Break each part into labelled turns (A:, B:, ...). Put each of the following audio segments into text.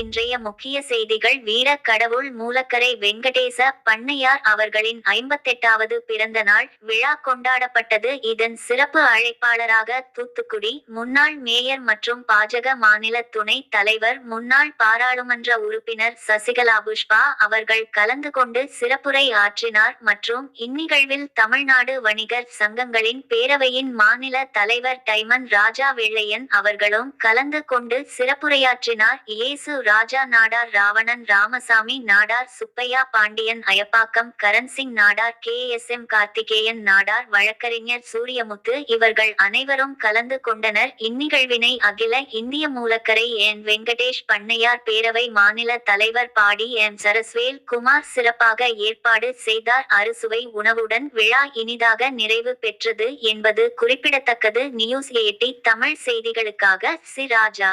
A: இன்றைய முக்கிய செய்திகள் வீர கடவுள் மூலக்கரை வெங்கடேச பண்ணையார் அவர்களின் ஐம்பத்தெட்டாவது பிறந்த நாள் விழா கொண்டாடப்பட்டது. இதன் சிறப்பு அழைப்பாளராக தூத்துக்குடி முன்னாள் மேயர் மற்றும் பாஜக மாநில துணை தலைவர் முன்னாள் பாராளுமன்ற உறுப்பினர் சசிகலா புஷ்பா அவர்கள் கலந்து கொண்டு சிறப்புரை ஆற்றினார் மற்றும் இந்நிகழ்வில் தமிழ்நாடு வணிகர் சங்கங்களின் பேரவையின் மாநில தலைவர் டைமன் ராஜா வெள்ளையன் அவர்களும் கலந்து கொண்டு சிறப்புரையாற்றினார். Yesu Raja Nadar Ravanan Ramasamy Nadar Subbaiah Pandian Ayyappakkam Karansingh Nadar K S M Karthikeyan Nadar வழக்கறிஞர் சூரியமுத்து இவர்கள் அனைவரும் கலந்து கொண்டனர். இந்நிகழ்வினை அகில இந்திய மூலக்கரை என் வெங்கடேஷ் பண்ணையார் பேரவை மாநில தலைவர் பாடி எம் சரஸ்வேல் குமார் சிறப்பாக ஏற்பாடு செய்தார். அறுசுவை உணவுடன் விழா இனிதாக நிறைவு பெற்றது என்பது குறிப்பிடத்தக்கது. நியூஸ் எயிட்டி தமிழ் செய்திகளுக்காக சி ராஜா.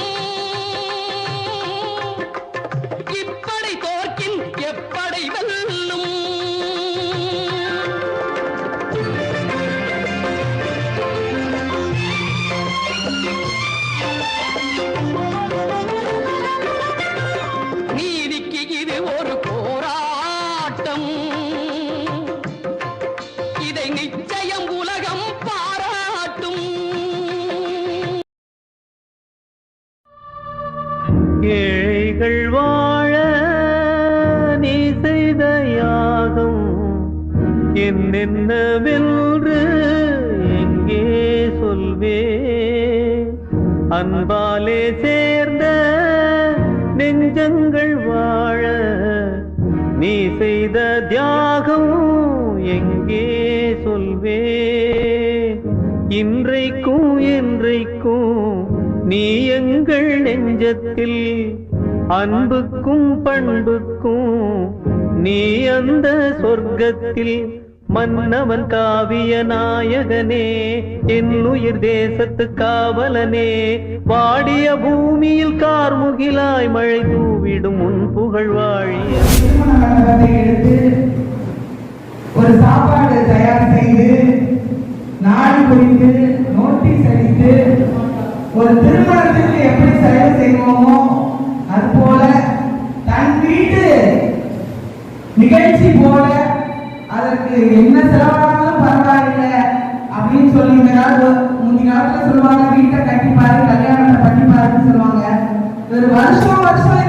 B: என்னென்னவென்று எங்கே சொல்வே. அன்பாலே சேர்ந்த நெஞ்சங்கள் வாழ நீ செய்த தியாகம் எங்கே சொல்வே. இன்றைக்கும் என்றைக்கும் நீ எங்கள் நெஞ்சத்தில் அன்புக்கும் பண்புக்கும் நீ அந்த சொர்க்கத்தில் மன்னவன் காவிய நாயகனே என் உயிர் தேசத்து காவலனே வாடிய பூமியில் கார்முகிலாய் மழை தூவிடும் உன் புகழ் வாழிய.
C: ஒரு சாப்பாடு தயார் செய்து நாடு குறித்து நோட்டீஸ் அடித்து ஒரு திருமணத்துக்கு எப்படி செலவு செய்வோமோ அது போல தன் வீட்டு நிகழ்ச்சி போல அதற்கு என்ன செலவானாலும் பரவாயில்லை அப்படின்னு சொல்லி இந்த காலத்து முந்தைய காலத்துல சொல்லுவாங்க வீட்டை கட்டிப்பாரு கல்யாணத்தை பண்ணிப்பாருன்னு சொல்லுவாங்க. ஒரு வருஷம் வருஷம்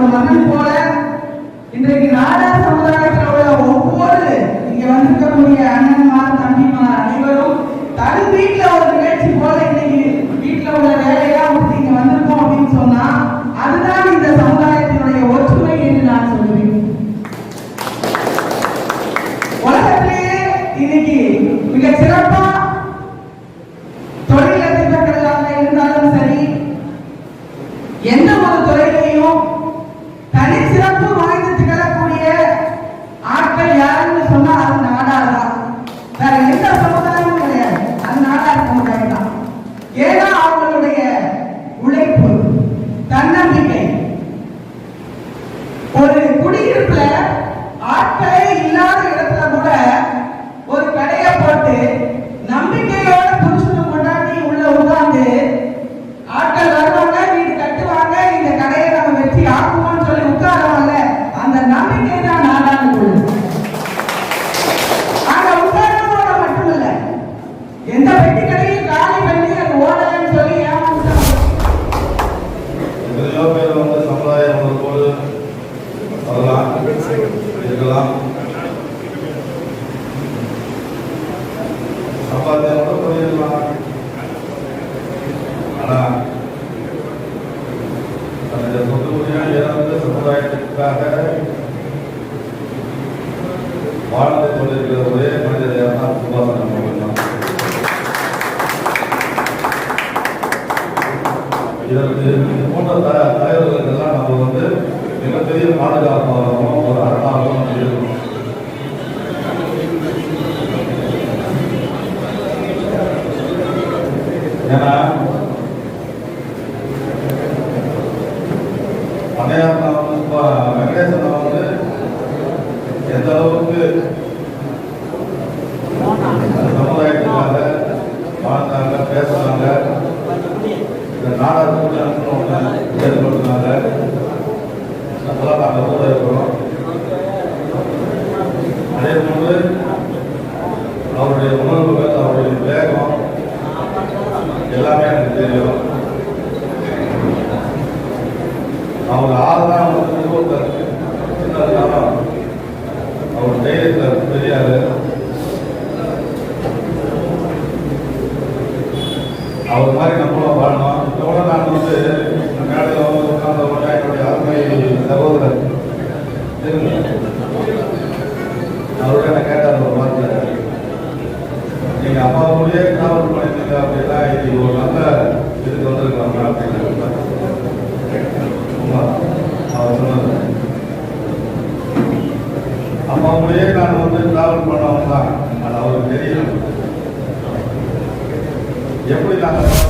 C: அவர்களுடைய ஒரு மகன் போல இன்றைக்கு நாடார் சமுதாயத்தில் உள்ள ஒவ்வொரு இங்க வந்திருக்கக்கூடிய அண்ணன்மார் தம்பிமார் அனைவரும் தன் வீட்டுல ஒரு நிகழ்ச்சி போல இன்னைக்கு வீட்டுல உள்ள அந்த
D: சொந்த ஊரில் இறந்த சமுதாயத்திற்காக வாழ்ந்து கொண்டிருக்கிற ஒரே மனிதர் யாருன்னா சுபாசனம் இதற்கு போன்ற த தலைவர்களுக்கெல்லாம் நம்ம வந்து மிகப்பெரிய பாதுகாப்பாகவும் ஒரு அரணாகவும் இருக்கணும் ஏன்னா உணர்வுகள் அவருடைய வேகம் எல்லாமே எனக்கு தெரியும் அவர் ஆறுதான் ஒருத்தர் சின்னதுனால அவர் தைரியத்தில் தெரியாது அவர் மாதிரி நம்மளும் வாழணும் இதோட நான் வந்து மேடையில் வந்து உட்கார்ந்தவங்க என்னுடைய அருமை சகோதரர் அவருடைய காவல் அப்படின்னா இது ஒரு நல்ல இதுக்கு வந்திருக்காங்க அப்படின்னு அவர் சொன்னது அம்மாவுடைய நான் வந்து டிராவல் பண்ணவங்க தான் அது அவருக்கு தெரியும் எப்படி நாங்கள்